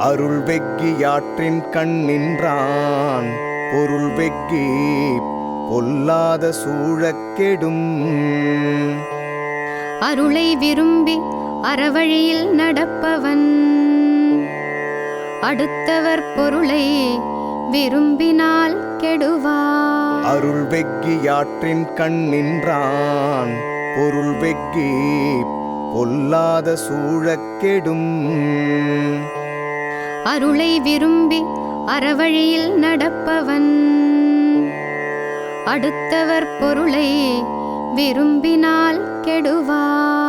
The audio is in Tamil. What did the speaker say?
அருள் வெக்கி யாற்றின் கண் நின்றான் பொருள் வெக்கி பொல்லாத சூழக் கெடும். அருளை விரும்பி அறவழியில் நடப்பவன் அடுத்தவர் பொருளை விரும்பினால் கெடுவார் அருள் வெக்கி யாற்றின் கண் நின்றான் பொருள் வெக்கி பொல்லாத சூழக்கெடும். அருளை விரும்பி அறவழியில் நடப்பவன். அடுத்தவர் பொருளை விரும்பினால் கெடுவார்